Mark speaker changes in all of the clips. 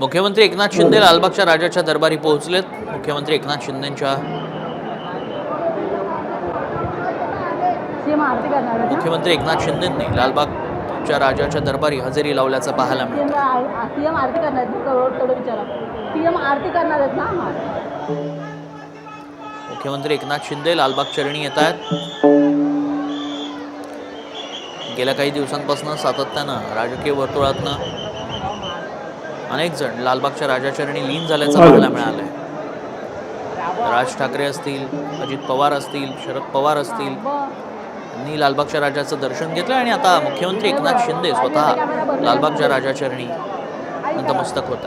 Speaker 1: मुख्यमंत्री एकनाथ शिंदे लालबागच्या राजाच्या दरबारी पोहोचलेत. मुख्यमंत्री एकनाथ शिंदेच्या
Speaker 2: आरती करणार आहेत ना?
Speaker 1: मुख्यमंत्री एकनाथ शिंदेंनी लालबागच्या राजाच्या दरबारी हजेरी लावल्याचं पाहायला
Speaker 2: सीएम
Speaker 1: मिळतं मुख्यमंत्री एकनाथ शिंदे लालबाग चरणी येत आहेत. गेल्या काही दिवसांपासून सातत्यानं राजकीय वर्तुळातनं अनेक जण लालबागच्या राजाचरणी लीन झाल्याचं पाहायला मिळालंय. राज ठाकरे असतील अजित पवार असतील शरद पवार असतील यांनी लालबागच्या राजाचं दर्शन घेतलं आणि आता मुख्यमंत्री एकनाथ शिंदे स्वतः लालबागच्या राजाचरणी नतमस्तक होत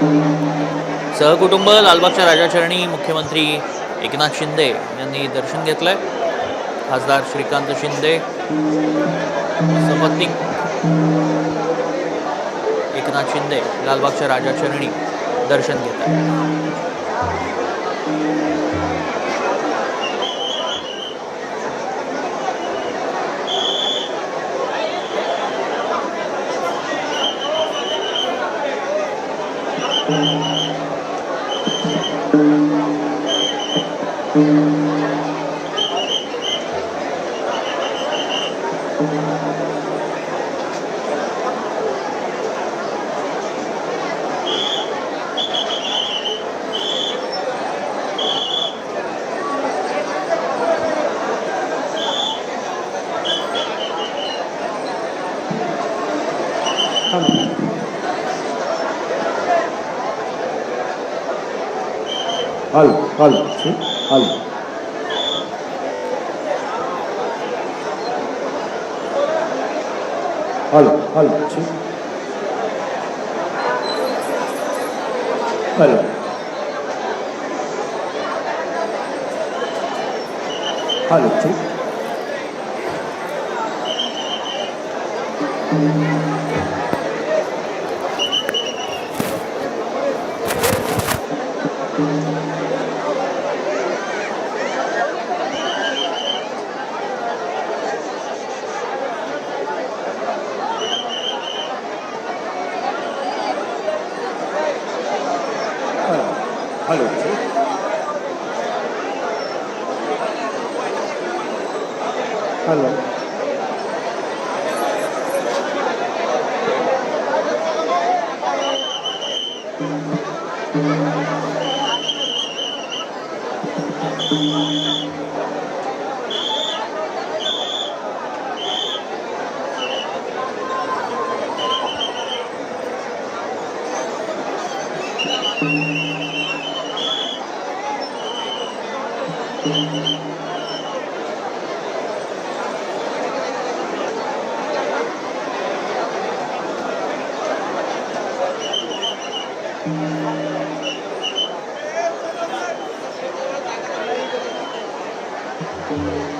Speaker 1: सहकुटुंब लालबागच्या राजाचरणी मुख्यमंत्री एकनाथ शिंदे यांनी दर्शन घेतलंय. खासदार श्रीकांत शिंदे सपत्नीक एकनाथ शिंदे लालबागच्या राजाचरणी दर्शन घेत आहेत.
Speaker 3: Amen. al, al, ¿sí? Al. Al, al, ¿sí? Al. Al, ¿sí? ভালো thank you Música